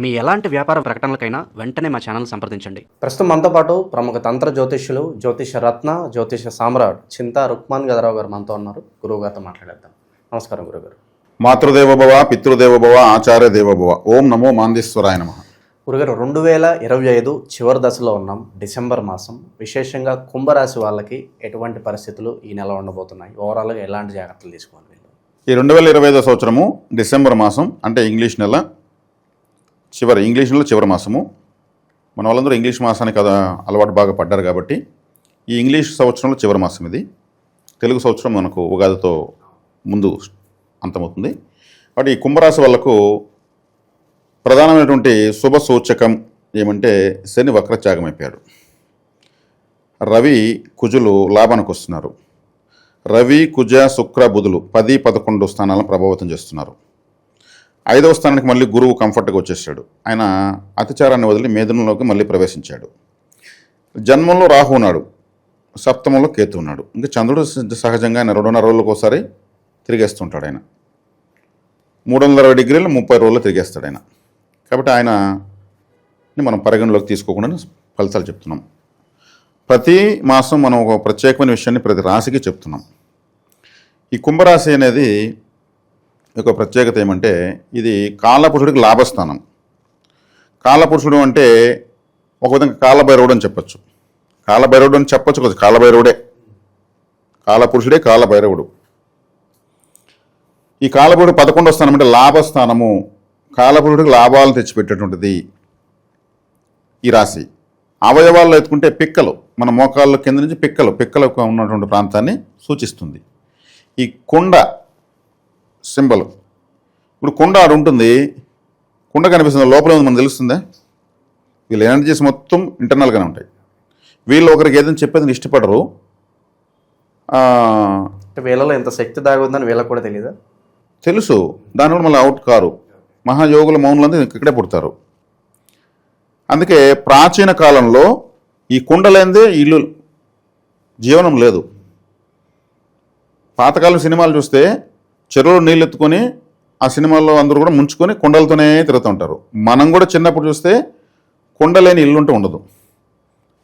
మీ ఎలాంటి వ్యాపార ప్రకటనలకైనా వెంటనే మా ఛానల్ సంప్రదించండి. ప్రస్తుతం మనతో పాటు ప్రముఖ తంత్ర జ్యోతిష్యులు జ్యోతిష రత్న జ్యోతిష సామ్రాట్ చింతా రుక్మాన్ గదరావు గారు మనతో ఉన్నారు. గురువు గారితో మాట్లాడేద్దాం. నమస్కారం గురుగారు మాతృదేవోభవ పితృదేవోభవ ఆచార్య దేవోభవ. ఓం నమో మాందేశ్వరాయ నమ. గురుగారు రెండు వేల ఇరవై ఐదు చివరి దశలో ఉన్నాం డిసెంబర్ మాసం. విశేషంగా కుంభరాశి వాళ్ళకి ఎటువంటి పరిస్థితులు ఈ నెల ఉండబోతున్నాయి? ఓవరాల్గా ఎలాంటి జాగ్రత్తలు తీసుకోవాలి ఈ రెండు వేల ఇరవై ఐదో సంవత్సరము డిసెంబర్ మాసం అంటే ఇంగ్లీష్ నెల. చివరి ఇంగ్లీష్లో చివరి మాసము. మన వాళ్ళందరూ ఇంగ్లీష్ మాసానికి కదా అలవాటు బాగా పడ్డారు కాబట్టి ఈ ఇంగ్లీష్ సంవత్సరంలో చివరి మాసం ఇది. తెలుగు సంవత్సరం మనకు ఉగాదితో ముందు అంతమవుతుంది. కాబట్టి ఈ కుంభరాశి వాళ్ళకు ప్రధానమైనటువంటి శుభ సూచకం ఏమంటే శని వక్రత్యాగం అయిపోయాడు. రవి కుజులు లాభానికి వస్తున్నారు. రవి కుజ శుక్ర బుధులు పది పదకొండు స్థానాలను ప్రభావితం చేస్తున్నారు. ఐదవ స్థానానికి మళ్ళీ గురువు కంఫర్ట్గా వచ్చేసాడు. ఆయన అతిచారాన్ని వదిలి మేధనంలోకి మళ్ళీ ప్రవేశించాడు. జన్మంలో రాహు ఉన్నాడు. సప్తమంలో కేతు ఉన్నాడు. ఇంకా చంద్రుడు సహజంగా ఆయన రెండున్నర రోజులకు ఒకసారి తిరిగేస్తుంటాడు ఆయన. మూడు వందల అరవై డిగ్రీలు ముప్పై రోజులు తిరిగేస్తాడు ఆయన. కాబట్టి ఆయన మనం పరిగణలోకి తీసుకోకుండా ఫలితాలు చెప్తున్నాం. ప్రతి మాసం మనం ఒక ప్రత్యేకమైన విషయాన్ని ప్రతి రాశికి చెప్తున్నాం. ఈ కుంభరాశి అనేది యొక్క ప్రత్యేకత ఏమంటే ఇది కాలపురుషుడికి లాభస్థానం. కాలపురుషుడు అంటే ఒక విధంగా కాలభైరవుడు అని చెప్పచ్చు. కాలభైరవుడు అని చెప్పచ్చు కదా కాలభైరవుడే. కాలపురుషుడే కాలభైరవుడు. ఈ కాలపురుడు పదకొండో స్థానం అంటే లాభస్థానము. కాలపురుడికి లాభాలను తెచ్చిపెట్టేటువంటిది ఈ రాశి. అవయవాల్లో ఎత్తుకుంటే పిక్కలు. మన మోకాళ్ళ కింద నుంచి పిక్కలు. పిక్కలకు ఉన్నటువంటి ప్రాంతాన్ని సూచిస్తుంది. ఈ కుండ సింబల్. ఇప్పుడు కుండ ఆడు ఉంటుంది. కుండ కనిపిస్తుంది. లోపల ఉంది మనకు తెలుస్తుందా? వీళ్ళ ఎనర్జీస్ మొత్తం ఇంటర్నల్గానే ఉంటాయి. వీళ్ళు ఒకరికి ఏదైనా చెప్పేది ఇష్టపడరు. వీళ్ళలో ఎంత శక్తి దాగి ఉందని వీళ్ళకి కూడా తెలియదా తెలుసు. దానివల్ల మళ్ళీ అవుట్ కారు. మహాయోగుల మౌనులంతా ఇక్కడే పుడతారు. అందుకే ప్రాచీన కాలంలో ఈ కుండలేందే ఇల్లు జీవనం లేదు. పాతకాలం సినిమాలు చూస్తే చెరువులో నీళ్ళు ఎత్తుకొని ఆ సినిమాల్లో అందరూ కూడా ముంచుకొని కుండలతోనే తిరుగుతుంటారు. మనం కూడా చిన్నప్పుడు చూస్తే కుండ లేని ఇల్లు ఉండదు.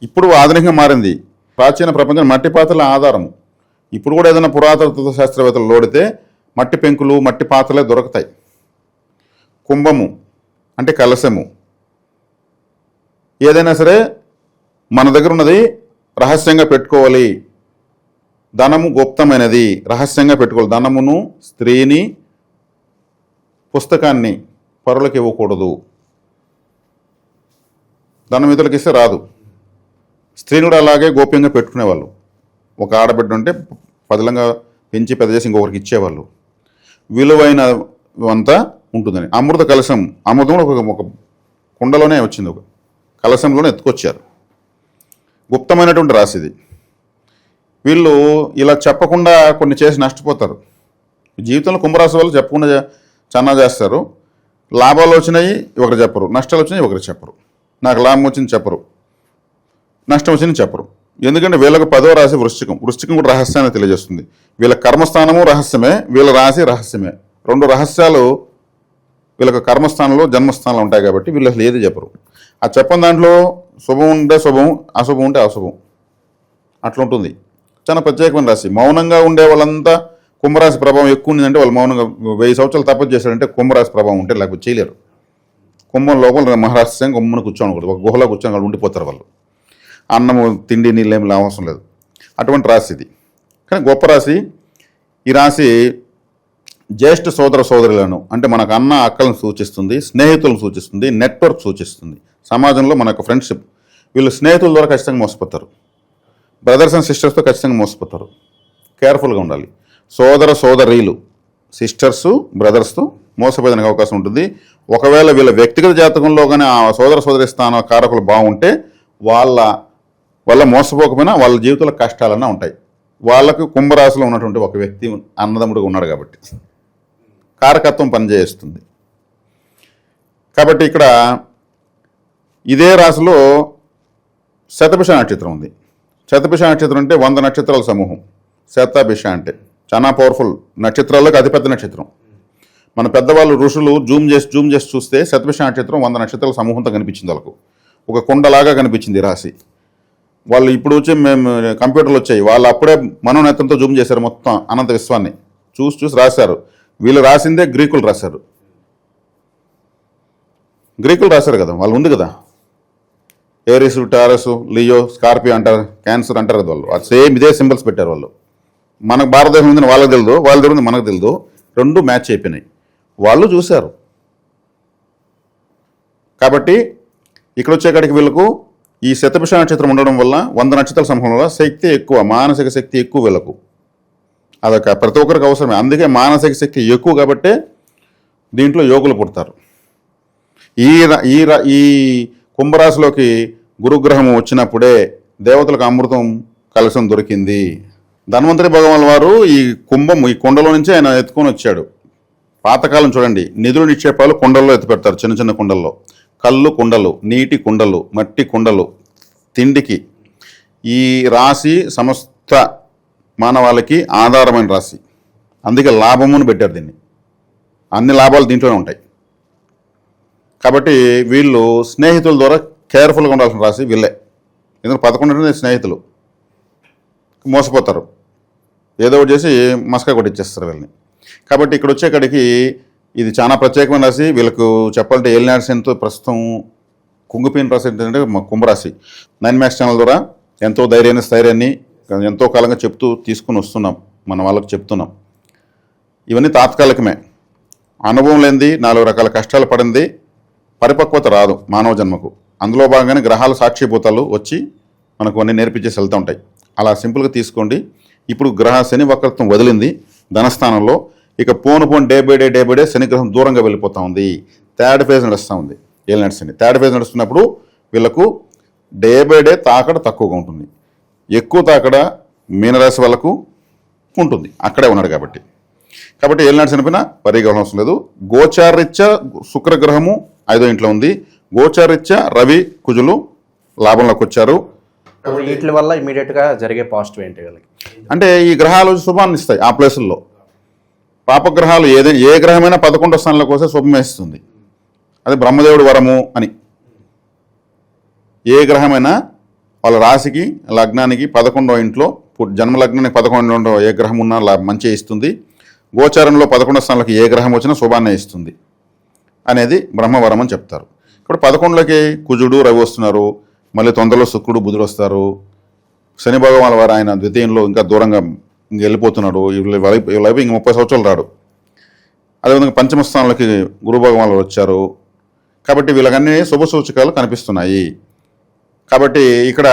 ఇప్పుడు ఆధునికంగా మారింది. ప్రాచీన ప్రపంచం మట్టి పాత్రల ఆధారం. ఇప్పుడు కూడా ఏదైనా పురాతత్వ శాస్త్రవేత్తలు లోడితే మట్టి పెంకులు మట్టి పాత్రలే దొరుకుతాయి. కుంభము అంటే కలశము. ఏదైనా సరే మన దగ్గర ఉన్నది రహస్యంగా పెట్టుకోవాలి. ధనము గుప్తమైనది. రహస్యంగా పెట్టుకోవాలి. ధనమును స్త్రీని పుస్తకాన్ని పరులకు ఇవ్వకూడదు. ధనం ఇతరులకు ఇస్తే రాదు. స్త్రీని కూడా అలాగే గోప్యంగా పెట్టుకునేవాళ్ళు. ఒక ఆడబిడ్డ ఉంటే పదిలంగా పెంచి పెద్ద చేసి ఇంకొకరికి ఇచ్చేవాళ్ళు. విలువైన అంతా ఉంటుందని. అమృత కలశం. అమృతం కూడా ఒక కుండలోనే వచ్చింది. ఒక కలశంలోనే ఎత్తుకొచ్చారు. గుప్తమైనటువంటి రాసిది ఇది. వీళ్ళు ఇలా చెప్పకుండా కొన్ని చేసి నష్టపోతారు. జీవితంలో కుంభరాశి వాళ్ళు చెప్పకుండా చన్నా చేస్తారు. లాభాలు వచ్చినాయి ఒకరు చెప్పరు. నష్టాలు వచ్చినాయి ఒకరు చెప్పరు. నాకు లాభం వచ్చింది చెప్పరు. నష్టం వచ్చింది చెప్పరు. ఎందుకంటే వీళ్ళకు పదో రాశి వృశ్చికం. వృశ్చికం కూడా రహస్యాన్ని తెలియజేస్తుంది. వీళ్ళ కర్మస్థానము రహస్యమే వీళ్ళ రాశి రహస్యమే. రెండు రహస్యాలు వీళ్ళకి కర్మస్థానంలో జన్మస్థానంలో ఉంటాయి కాబట్టి వీళ్ళు అసలు ఏది చెప్పరు. ఆ చెప్పని దాంట్లో శుభం ఉంటే శుభం అశుభం ఉంటే అశుభం. అట్లుంటుంది. చాలా ప్రత్యేకమైన రాశి. మౌనంగా ఉండే వాళ్ళంతా కుంభరాశి ప్రభావం ఎక్కువ ఉందంటే వాళ్ళు మౌనంగా వెయ్యి సంవత్సరాలు తపస్సు చేశారంటే కుంభరాశి ప్రభావం ఉంటే లేకపోతే చేయలేరు. కుంభం లోపల మహారాష్ట్ర గుమ్మని కూర్చోనకూడదు ఒక గుహలో కూర్చొని వాళ్ళు ఉండిపోతారు వాళ్ళు. అన్నము తిండి నీళ్ళు ఏమి అవసరం లేదు. అటువంటి రాశి ఇది. కానీ గొప్ప రాశి ఈ రాశి జ్యేష్ఠ సోదర సోదరులను అంటే మనకు అన్న అక్కలను సూచిస్తుంది స్నేహితులను సూచిస్తుంది నెట్వర్క్ సూచిస్తుంది. సమాజంలో మన యొక్క ఫ్రెండ్షిప్. వీళ్ళు స్నేహితుల ద్వారా ఖచ్చితంగా మోసపోతారు. బ్రదర్స్ అండ్ సిస్టర్స్తో ఖచ్చితంగా మోసపోతారు. కేర్ఫుల్గా ఉండాలి. సోదర సోదరీలు సిస్టర్స్ బ్రదర్స్తో మోసపోయేదానికి అవకాశం ఉంటుంది. ఒకవేళ వీళ్ళ వ్యక్తిగత జాతకంలో కానీ ఆ సోదర సోదరి స్థాన కారకులు బాగుంటే వాళ్ళ వల్ల మోసపోకపోయినా వాళ్ళ జీవితంలో కష్టాలన్నా ఉంటాయి. వాళ్ళకు కుంభరాశిలో ఉన్నటువంటి ఒక వ్యక్తి అన్నదమ్ముడుగా ఉన్నాడు కాబట్టి కారకత్వం పనిచేస్తుంది. కాబట్టి ఇక్కడ ఇదే రాశిలో శతభిష నక్షత్రం ఉంది. శతభిష నక్షత్రం అంటే వంద నక్షత్రాల సమూహం. శతభిష అంటే చాలా పవర్ఫుల్ నక్షత్రాలకు అతిపెద్ద నక్షత్రం. మన పెద్దవాళ్ళు ఋషులు జూమ్ చేసి జూమ్ చేసి చూస్తే శతభిష నక్షత్రం వంద నక్షత్రాల సమూహంతో కనిపించింది వాళ్ళకు. ఒక కుండలాగా కనిపించింది రాశి. వాళ్ళు ఇప్పుడు వచ్చి మేము కంప్యూటర్లు వచ్చాయి. వాళ్ళు అప్పుడే మనోనేత్రంతో జూమ్ చేశారు మొత్తం అనంత విశ్వాన్ని. చూసి చూసి రాశారు. వీళ్ళు రాసిందే గ్రీకులు రాశారు. గ్రీకులు రాశారు కదా వాళ్ళు ఉంది కదా. ఏరిస్ టారస్ లియో స్కార్పియో అంటారు క్యాన్సర్ అంటారు వాళ్ళు. అది సేమ్ ఇదే సింబల్స్ పెట్టారు వాళ్ళు. మనకు భారతదేశం ఉందని వాళ్ళకి తెలియదు వాళ్ళ దగ్గర ఉంది మనకు తెలియదు రెండు మ్యాచ్ అయిపోయినాయి. వాళ్ళు చూశారు. కాబట్టి ఇక్కడ వచ్చేకాడికి వీళ్ళకు ఈ శతభిష నక్షత్రం ఉండడం వల్ల వంద నక్షత్రాల సమూహం వల్ల శక్తి ఎక్కువ మానసిక శక్తి ఎక్కువ వీళ్ళకు. అదొక ప్రతి ఒక్కరికి అవసరమే. అందుకే మానసిక శక్తి ఎక్కువ కాబట్టే దీంట్లో యోగులు పుడతారు. ఈ ఈ ఈ కుంభరాశిలోకి గురుగ్రహం వచ్చినప్పుడే దేవతలకు అమృతం కలశం దొరికింది. ధన్వంతరి భగవాన్ వారు ఈ కుంభం ఈ కొండలో నుంచి ఆయన ఎత్తుకొని వచ్చాడు. పాతకాలం చూడండి నిధులు నిక్షేపాలు కుండల్లో ఎత్తి పెడతారు చిన్న చిన్న కుండల్లో. కళ్ళు కుండలు నీటి కుండలు మట్టి కుండలు తిండికి. ఈ రాశి సమస్త మానవాళికి ఆధారమైన రాశి. అందుకే లాభమును పెట్టారు దీన్ని. అన్ని లాభాలు దీంట్లోనే ఉంటాయి. కాబట్టి వీళ్ళు స్నేహితుల ద్వారా కేర్ఫుల్గా ఉండాల్సిన రాశి వీళ్ళే. ఎందుకంటే పదకొండు స్నేహితులు. మోసపోతారు. ఏదో ఒకటి చేసి మస్కా కొట్టిచ్చేస్తారు వీళ్ళని. కాబట్టి ఇక్కడ వచ్చేకాడికి ఇది చాలా ప్రత్యేకమైన రాశి. వీళ్ళకు చెప్పాలంటే ఏలినాడు సెంతో ప్రస్తుతం కుంగిపోయిన రాశి ఏంటంటే మా కుంభరాశి. నైన్ మ్యాక్స్ ఛానల్ ద్వారా ఎంతో ధైర్యాన్ని స్థైర్యాన్ని ఎంతో కాలంగా చెప్తూ తీసుకుని వస్తున్నాం. మన వాళ్ళకు చెప్తున్నాం. ఇవన్నీ తాత్కాలికమే. అనుభవం లేనిది నాలుగు రకాల కష్టాలు పడింది పరిపక్వత రాదు మానవ జన్మకు. అందులో భాగంగానే గ్రహాలు సాక్షిభూతాలు వచ్చి మనకు అన్ని నేర్పించేసి వెళ్తూ ఉంటాయి. అలా సింపుల్గా తీసుకోండి. ఇప్పుడు గ్రహ శని వక్రత్వం వదిలింది. ధనస్థానంలో ఇక పోను పోను day by day day by day Shani గ్రహం దూరంగా వెళ్ళిపోతూ ఉంది. థర్డ్ ఫేజ్ నడుస్తూ ఉంది. ఏళ్ళు నడుస్తుంది థర్డ్ ఫేజ్ నడుస్తున్నప్పుడు వీళ్ళకు డే బై డే తాకడ తక్కువగా ఉంటుంది. ఎక్కువ తాకడ మీనరాశి వాళ్ళకు ఉంటుంది. అక్కడే ఉన్నాడు కాబట్టి. కాబట్టి ఏలినాడు చనిపోయినా వరిగా అవసరం లేదు. గోచారీత్య శుక్రగ్రహము ఐదో ఇంట్లో ఉంది. గోచారీత్య రవి కుజులు లాభంలోకి వచ్చారు వీటి వల్ల ఇమీడియట్గా జరిగే పాజిటివ్ ఏంటి వీళ్ళకి? అంటే ఈ గ్రహాలు శుభాన్ని ఇస్తాయి ఆ ప్లేసుల్లో. పాపగ్రహాలు ఏదే ఏ గ్రహమైనా పదకొండో స్థానంలోకి వస్తే శుభమే ఇస్తుంది అది బ్రహ్మదేవుడి వరము అని. ఏ గ్రహమైనా వాళ్ళ రాశికి లగ్నానికి పదకొండో ఇంట్లో జన్మ లగ్నానికి పదకొండో ఏ గ్రహం ఉన్నా మంచి ఇస్తుంది. గోచారంలో పదకొండో స్థానంలోకి ఏ గ్రహం వచ్చినా శుభాన్ని ఇస్తుంది. అనేది బ్రహ్మవరం అని చెప్తారు. ఇప్పుడు పదకొండులకి కుజుడు రవి వస్తున్నారు. మళ్ళీ తొందరలో శుక్రుడు బుధుడు వస్తారు. శని భగవాన్ వారు ఆయన ద్వితీయంలో ఇంకా దూరంగా ఇంక వెళ్ళిపోతున్నాడు. వీళ్ళ వైపు ఇంక ముప్పై సంవత్సరాలు రాడు. అదేవిధంగా పంచమ స్థానంలోకి గురు భగవాన్ వచ్చారు. కాబట్టి వీళ్ళకన్నీ శుభ సూచకాలు కనిపిస్తున్నాయి. కాబట్టి ఇక్కడ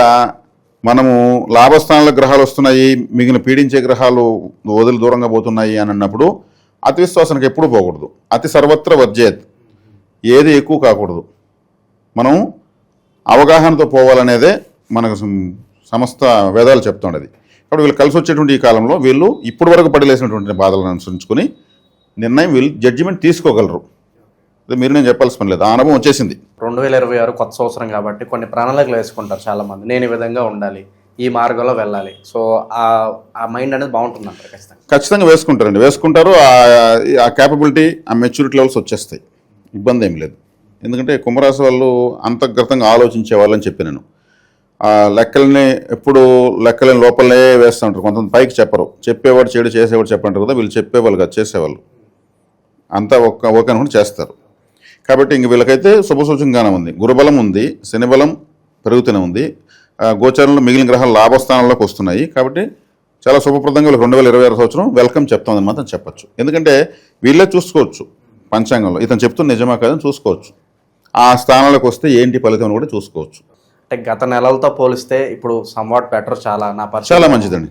మనము లాభస్థానాల గ్రహాలు వస్తున్నాయి. మిగిలిన పీడించే గ్రహాలు వదిలి దూరంగా పోతున్నాయి అని అన్నప్పుడు అతి విశ్వాసానికి ఎప్పుడూ పోకూడదు. అతి సర్వత్ర వర్జేత్. ఏది ఎక్కువ కాకూడదు. మనం అవగాహనతో పోవాలనేదే మనకు సమస్త వేదాలు చెప్తుండేది. కాబట్టి వీళ్ళు కలిసి వచ్చేటువంటి ఈ కాలంలో వీళ్ళు ఇప్పటి వరకు పడిలేసినటువంటి బాధలను అనుసరించుకొని నిర్ణయం వీళ్ళు జడ్జిమెంట్ తీసుకోగలరు. అదే మీరు నేను చెప్పాల్సిన పని లేదు. ఆ అనుభవం వచ్చేసింది. రెండు వేల ఇరవై ఆరు కొత్త సంవత్సరం కాబట్టి కొన్ని ప్రణాళికలు వేసుకుంటారు చాలా మంది నేను ఈ విధంగా ఉండాలి ఈ మార్గంలో వెళ్ళాలి. సో ఆ ఆ మైండ్ అనేది బాగుంటుంది అంటారు ఖచ్చితంగా. ఖచ్చితంగా వేసుకుంటారండి. వేసుకుంటారు ఆ- ఆ క్యాపబిలిటీ ఆ మెచ్యూరిటీ లెవెల్స్ వచ్చేస్తాయి. ఇబ్బంది ఏం లేదు. ఎందుకంటే కుంభరాశి వాళ్ళు అంతర్గతంగా ఆలోచించే వాళ్ళని చెప్పి నేను ఆ లెక్కలని ఎప్పుడు లెక్కలని లోపలనే వేస్తూ ఉంటారు కొంతమంది పైకి చెప్పరు. చెప్పేవాడు చెడు చేసేవాడు చెప్పంటారు కదా వీళ్ళు చెప్పేవాళ్ళు కాదు చేసేవాళ్ళు. అంతా ఒక్క ఓకే అనుకుని చేస్తారు. కాబట్టి ఇంక వీళ్ళకైతే శుభసూచకంగానే ఉంది. గురుబలం ఉంది శనిబలం పెరుగుతూనే ఉంది. ఆ, మిగిలిన గ్రహాలు లాభస్థానంలోకి వస్తున్నాయి. కాబట్టి చాలా శుభప్రదంగా వీళ్ళకి రెండు వేల ఇరవై ఆరు సంవత్సరం వెల్కమ్ చెప్తామని మాత్రం చెప్పొచ్చు. ఎందుకంటే వీళ్ళే చూసుకోవచ్చు పంచాంగంలో. ఇతను చెప్తున్న నిజమా కాదని చూసుకోవచ్చు. ఆ స్థానాలకు వస్తే ఏంటి ఫలితం అని కూడా చూసుకోవచ్చు. అంటే గత నెలలతో పోలిస్తే ఇప్పుడు సమ్వాట్ బెటర్ చాలా నా పరిస్థితి చాలా మంచిదండి.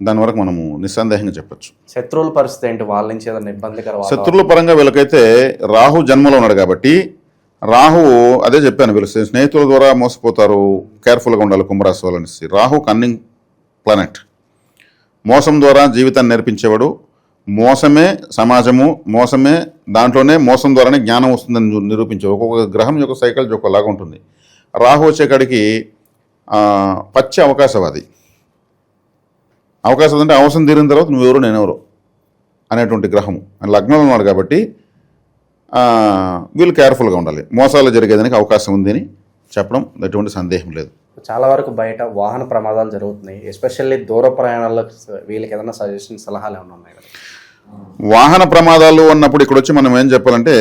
దాని వరకు మనము నిస్సందేహంగా చెప్పొచ్చు. శత్రువుల పరిస్థితి ఏంటి? వాళ్ళ నుంచి ఏదైనా ఇబ్బందికర? శత్రువుల పరంగా వీళ్ళకైతే రాహు జన్మలో ఉన్నాడు కాబట్టి రాహువు అదే చెప్పాను వీళ్ళు స్నేహితుల ద్వారా మోసపోతారు. కేర్ఫుల్గా ఉండాలి కుంభరాశి వాళ్ళని. Rahu cunning planet. మోసం ద్వారా జీవితాన్ని నేర్పించేవాడు. మోసమే సమాజము మోసమే దాంట్లోనే మోసం ద్వారానే జ్ఞానం వస్తుందని నిరూపించే ఒక్కొక్క గ్రహం యొక్క సైకాలజీ ఒకలాగా ఉంటుంది. రాహు వచ్చేకాడికి పచ్చి అవకాశవాది అవకాశం అంటే అవసరం తీరిన తర్వాత నువ్వెవరు నేనెవరు అనేటువంటి గ్రహము. ఆయన లగ్నంలో ఉన్నాడు కాబట్టి వీళ్ళు కేర్ఫుల్గా ఉండాలి. మోసాలు జరిగేదానికి అవకాశం ఉంది అని చెప్పడం ఎటువంటి సందేహం లేదు. చాలా వరకు బయట వాహన ప్రమాదాలు జరుగుతున్నాయి. ఎస్పెషల్లీ దూర ప్రయాణాల్లో వీళ్ళకి ఏదైనా సజెషన్ సలహాలు ఏమైనా ఉన్నాయి? వాహన ప్రమాదాలు ఉన్నప్పుడు ఇక్కడ వచ్చి మనం ఏం చెప్పాలంటే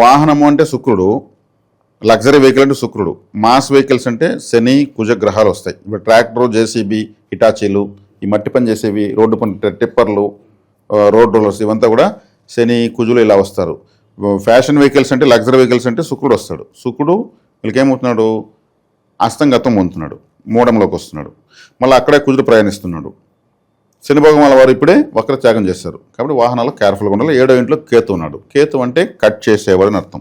వాహనము అంటే శుక్రుడు లగ్జరీ వెహికల్ అంటే శుక్రుడు మాస్ వెహికల్స్ అంటే శని కుజ గ్రహాలు వస్తాయి. ఇప్పుడు ట్రాక్టర్ జేసీబీ హిటాచీలు ఈ మట్టి పని చేసేవి రోడ్డు పని టిప్పర్లు రోడ్ రోలర్స్ ఇవంతా కూడా శని కుజులు ఇలా వస్తారు. ఫ్యాషన్ వెహికల్స్ అంటే లగ్జరీ వెహికల్స్ అంటే శుక్రుడు వస్తాడు. శుక్రుడు వీళ్ళకి ఏమవుతున్నాడు అస్తంగతం పొందుతున్నాడు. మూడంలోకి వస్తున్నాడు. మళ్ళీ అక్కడే కుజుడు ప్రయాణిస్తున్నాడు. శని వారు ఇప్పుడే వక్రత్యాగం చేశారు. కాబట్టి వాహనాలు కేర్ఫుల్గా ఉండాలి. ఏడో ఇంట్లో కేతు ఉన్నాడు. కేతు అంటే కట్ చేసేవాడు అని అర్థం.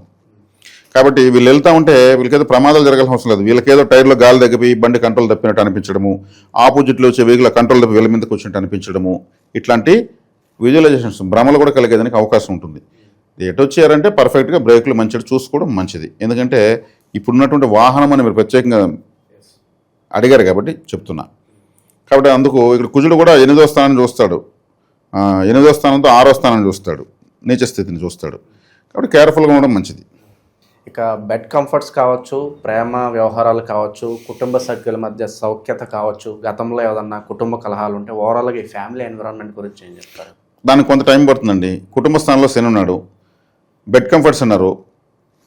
కాబట్టి వీళ్ళు వెళ్తా ఉంటే వీళ్ళకేదో ప్రమాదాలు జరగాల్సిన అవసరం లేదు. వీళ్ళకేదో టైర్లో గాలి తగ్గిపోయి బండి కంట్రోల్ తప్పినట్టు అనిపించడము ఆపోజిట్లో వచ్చే వెహికల్ కంట్రోల్ తప్పి వీళ్ళ మీద వచ్చినట్టు అనిపించడము ఇట్లాంటి విజువలైజేషన్స్ భ్రమలు కూడా కలిగేదానికి అవకాశం ఉంటుంది. ఎటు వచ్చారంటే పర్ఫెక్ట్గా బ్రేకులు మంచిగా చూసుకోవడం మంచిది. ఎందుకంటే ఇప్పుడున్నటువంటి వాహనం అని మీరు ప్రత్యేకంగా అడిగారు కాబట్టి చెప్తున్నా. కాబట్టి అందుకు ఇక్కడ కుజుడు కూడా ఎనిమిదో స్థానం చూస్తాడు. ఎనిమిదో స్థానంతో ఆరో స్థానం చూస్తాడు. నీచ స్థితిని చూస్తాడు. కాబట్టి కేర్ఫుల్గా ఉండడం మంచిది. ఇక బెడ్ కంఫర్ట్స్ కావచ్చు ప్రేమ వ్యవహారాలు కావచ్చు కుటుంబ సభ్యుల మధ్య సౌఖ్యత కావచ్చు గతంలో ఏదన్నా కుటుంబ కలహాలు ఉంటే ఓవరాల్గా ఈ ఫ్యామిలీ ఎన్విరాన్మెంట్ గురించి ఏం చెప్తారు? దానికి కొంత టైం పడుతుందండి. కుటుంబ స్థానంలో శని ఉన్నాడు. బెడ్ కంఫర్ట్స్ ఉన్నారు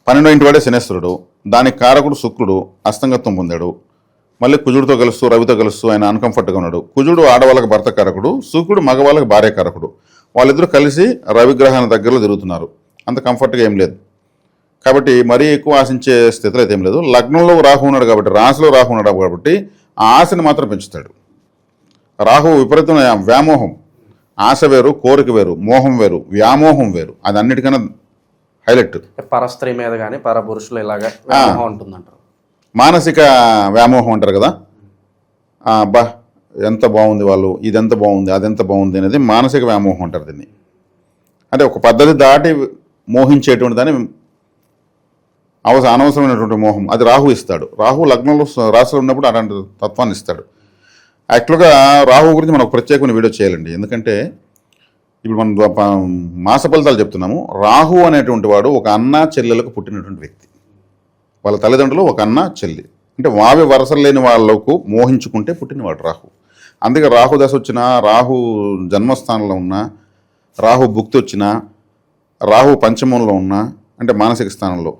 పన్నెండో ఇంటి వాడే శనేశ్వరుడు. దానికి కారకుడు శుక్రుడు అస్తంగత్వం పొందాడు. మళ్ళీ కుజుడితో కలుస్తూ రవితో కలుస్తూ ఆయన అన్కంఫర్ట్గా ఉన్నాడు. కుజుడు ఆడవాళ్ళకి భర్త కారకుడు శుక్రుడు మగవాళ్ళకి భార్య కారకుడు. వాళ్ళిద్దరూ కలిసి రవిగ్రహాల దగ్గరలో తిరుగుతున్నారు. అంత కంఫర్ట్గా ఏం లేదు. కాబట్టి మరీ ఎక్కువ ఆశించే స్థితిలో అయితే ఏం లేదు. లగ్నంలో రాహు ఉన్నాడు కాబట్టి రాశిలో రాహు ఉన్నాడు కాబట్టి ఆ ఆశని మాత్రం పెంచుతాడు. రాహు విపరీతమైన వ్యామోహం. ఆశ వేరు కోరిక వేరు మోహం వేరు వ్యామోహం వేరు. అది అన్నిటికన్నా హైలైట్ పరస్త్రీ మీద కానీ పర పురుషులు ఇలాగా ఉంటుందంటారు. మానసిక వ్యామోహం అంటారు కదా? బా ఎంత బాగుంది వాళ్ళు ఇదెంత బాగుంది అదెంత బాగుంది అనేది మానసిక వ్యామోహం అంటారు దీన్ని. అంటే ఒక పద్ధతి దాటి మోహించేటువంటి దాన్ని అవసరం అనవసరమైనటువంటి మోహం అది రాహు ఇస్తాడు. రాహు లగ్నంలో స- రాశిలో ఉన్నప్పుడు అలాంటి తత్వాన్ని ఇస్తాడు. యాక్చువల్గా రాహు గురించి మనం ఒక ప్రత్యేకమైన వీడియో చేయాలండి. ఎందుకంటే ఇప్పుడు మనం మాస ఫలితాలు చెప్తున్నాము. రాహు అనేటువంటి వాడు ఒక అన్న చెల్లెలకు పుట్టినటువంటి వ్యక్తి. వాళ్ళ తల్లిదండ్రులు ఒక అన్న చెల్లి. అంటే వావి వరసలు లేని వాళ్ళకు మోహించుకుంటే పుట్టినవాడు రాహు. అందుకే రాహు దశ వచ్చిన రాహు జన్మస్థానంలో ఉన్న రాహు భుక్తి వచ్చినా రాహు పంచమంలో ఉన్నా అంటే మానసిక స్థానంలో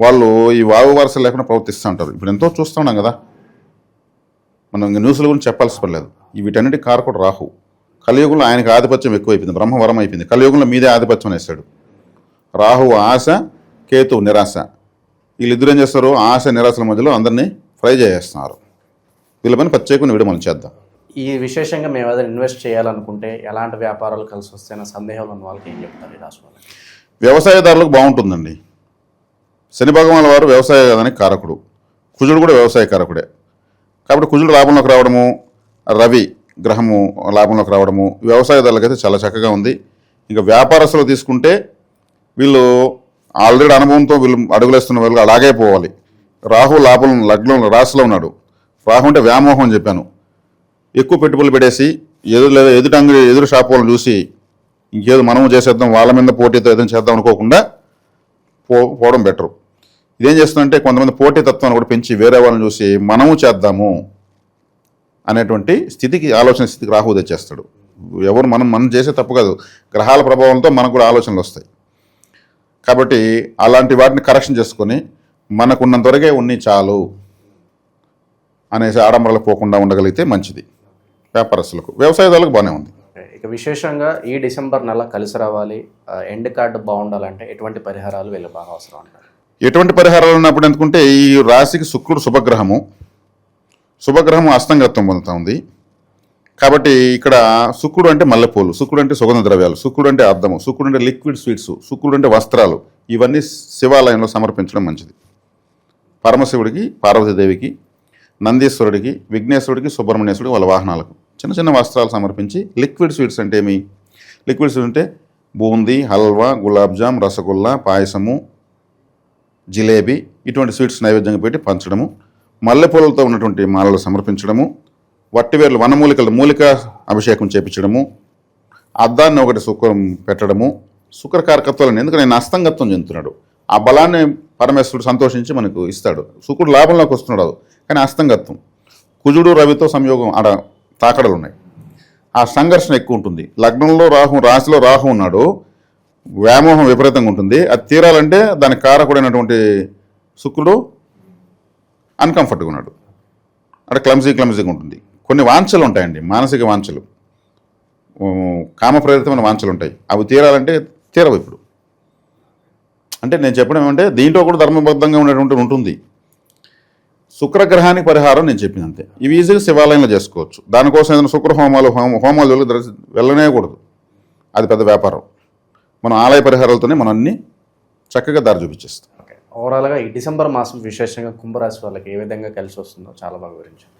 వాళ్ళు ఈ వావి వరసలు లేకుండా ప్రవర్తిస్తూ ఉంటారు. ఇప్పుడు ఎంతో చూస్తున్నాం కదా. మనం ఇంక న్యూస్ల గురించి చెప్పాల్సి పడలేదు వీటన్నిటి కారకుడు రాహు. కలియుగంలో ఆయనకి ఆధిపత్యం ఎక్కువైపోయింది. బ్రహ్మవరం అయిపోయింది. కలియుగంలో మీదే ఆధిపత్యం వేశాడు రాహు ఆశ కేతు నిరాశ. వీళ్ళిద్దరు ఏం చేస్తారు? ఆశ నిరాశల మధ్యలో అందరినీ ఫ్రై చేసేస్తున్నారు. వీళ్ళ పైన ప్రత్యేకమైన వీడియో మనం చేద్దాం. ఈ విశేషంగా మేము ఏదైనా ఇన్వెస్ట్ చేయాలనుకుంటే ఎలాంటి వ్యాపారాలు కలిసి వస్తాయన్న సందేహాలు ఉన్న వాళ్ళకి ఏం చెప్తారు ఈ రాశి వాళ్ళకి? వ్యవసాయదారులకు బాగుంటుందండి. శని భగవాన్ వారు వ్యవసాయానికి కారకుడు. కుజుడు కూడా వ్యవసాయ కారకుడే. కాబట్టి కుజుడు లాభంలోకి రావడము రవి గ్రహము లాభంలోకి రావడము వ్యవసాయదారులకైతే చాలా చక్కగా ఉంది. ఇంకా వ్యాపారస్తులు తీసుకుంటే వీళ్ళు ఆల్రెడీ అనుభవంతో వీళ్ళు అడుగులేస్తున్న వాళ్ళు అలాగే పోవాలి. రాహు లాభం లగ్నం రాశిలో ఉన్నాడు. రాహు అంటే వ్యామోహం అని చెప్పాను. ఎక్కువ పెట్టుబడులు పెట్టేసి ఎదురు లేదా ఎదుటి అంగడి ఎదురు షాప్ వాళ్ళని చూసి ఇంకేదో మనము చేసేద్దాం వాళ్ళ మీద పోటీతో ఏదైనా చేద్దాం అనుకోకుండా పో పోవడం బెటరు. ఇదేం చేస్తుందంటే కొంతమంది పోటీతత్వాన్ని కూడా పెంచి వేరే వాళ్ళని చూసి మనము చేద్దాము అనేటువంటి స్థితికి ఆలోచన స్థితికి రాహు తెచ్చేస్తాడు. ఎవరు మనం మనం చేసే తప్పు కాదు. గ్రహాల ప్రభావంతో మనకు కూడా ఆలోచనలు వస్తాయి. కాబట్టి అలాంటి వాటిని కరెక్షన్ చేసుకొని మనకున్నంత వరకే ఉన్ని చాలు అనేసి ఆడంబరాలకు పోకుండా ఉండగలిగితే మంచిది. వ్యాపారస్తులకు వ్యవసాయదారులకు బాగానే ఉంది. ఇక విశేషంగా ఈ డిసెంబర్ నెల కలిసి రావాలి. ఎండ్ కార్డు బాగుండాలంటే ఎటువంటి పరిహారాలు వీళ్ళు బాగా అవసరం అంటారు? ఎటువంటి పరిహారాలు ఉన్నప్పుడు ఎందుకుంటే ఈ రాశికి శుక్రుడు శుభగ్రహము. శుభగ్రహము అస్తంగత్వం పొందుతా ఉంది. కాబట్టి ఇక్కడ శుక్రుడు అంటే మల్లెపూలు శుక్రుడు అంటే సుగంధ ద్రవ్యాలు శుక్రుడు అంటే అర్థము శుక్రుడు అంటే లిక్విడ్ స్వీట్స్ శుక్రుడు అంటే వస్త్రాలు ఇవన్నీ శివాలయంలో సమర్పించడం మంచిది. పరమశివుడికి పార్వతీదేవికి నందీశ్వరుడికి విఘ్నేశ్వరుడికి సుబ్రహ్మణ్యేశ్వరుడికి వాళ్ళ వాహనాలకు చిన్న చిన్న వస్త్రాలు సమర్పించి లిక్విడ్ స్వీట్స్ అంటే ఏమి? లిక్విడ్ స్వీట్స్ అంటే బూందీ హల్వా గులాబ్జామ్ రసగుల్లా పాయసము జిలేబీ ఇటువంటి స్వీట్స్ నైవేద్యంగా పెట్టి పంచడము మల్లెపూలతో ఉన్నటువంటి మాలలు సమర్పించడము వట్టివేర్లు వనమూలికలు మూలిక అభిషేకం చేపించడము అద్దాన్ని ఒకటి శుక్రం పెట్టడము శుక్ర కారకత్వాలను ఎందుకంటే నేను అస్తంగత్వం చెందుతున్నాడు? ఆ బలాన్ని పరమేశ్వరుడు సంతోషించి మనకు ఇస్తాడు. శుక్రుడు లాభంలోకి వస్తున్నాడు కానీ అస్తంగత్వం. కుజుడు రవితో సంయోగం ఆడ తాకడలు ఉన్నాయి ఆ సంఘర్షణ ఎక్కువ ఉంటుంది. లగ్నంలో రాహు రాశిలో రాహు ఉన్నాడు. వ్యామోహం విపరీతంగా ఉంటుంది. అది తీరాలంటే దాని కారకుడైనటువంటి శుక్రుడు అన్కంఫర్ట్గా ఉన్నాడు. అక్కడ క్లమ్జీ క్లమ్జీగా ఉంటుంది. కొన్ని వాంఛలు ఉంటాయండి మానసిక వాంఛలు. కామప్రేరితమైన వాంఛలు ఉంటాయి. అవి తీరాలంటే తీరవు ఇప్పుడు. అంటే నేను చెప్పడం ఏమంటే దీంట్లో కూడా ధర్మబద్ధంగా ఉండేటువంటి ఉంటుంది. శుక్రగ్రహానికి పరిహారం నేను చెప్పింది అంతే. ఇవి ఈజీగా శివాలయంలో చేసుకోవచ్చు. దానికోసం ఏదైనా శుక్ర హోమాలు హోమ హోమాలు జోలికి అది పెద్ద వ్యాపారం. మనం ఆలయ పరిహారాలతోనే మనం అన్ని చక్కగా దారి చూపించేస్తాం ఓవరాల్గా ఈ డిసెంబర్ మాసం విశేషంగా కుంభరాశి వాళ్ళకి ఏ విధంగా కలిసి వస్తుందో చాలా బాగా వివరించారు.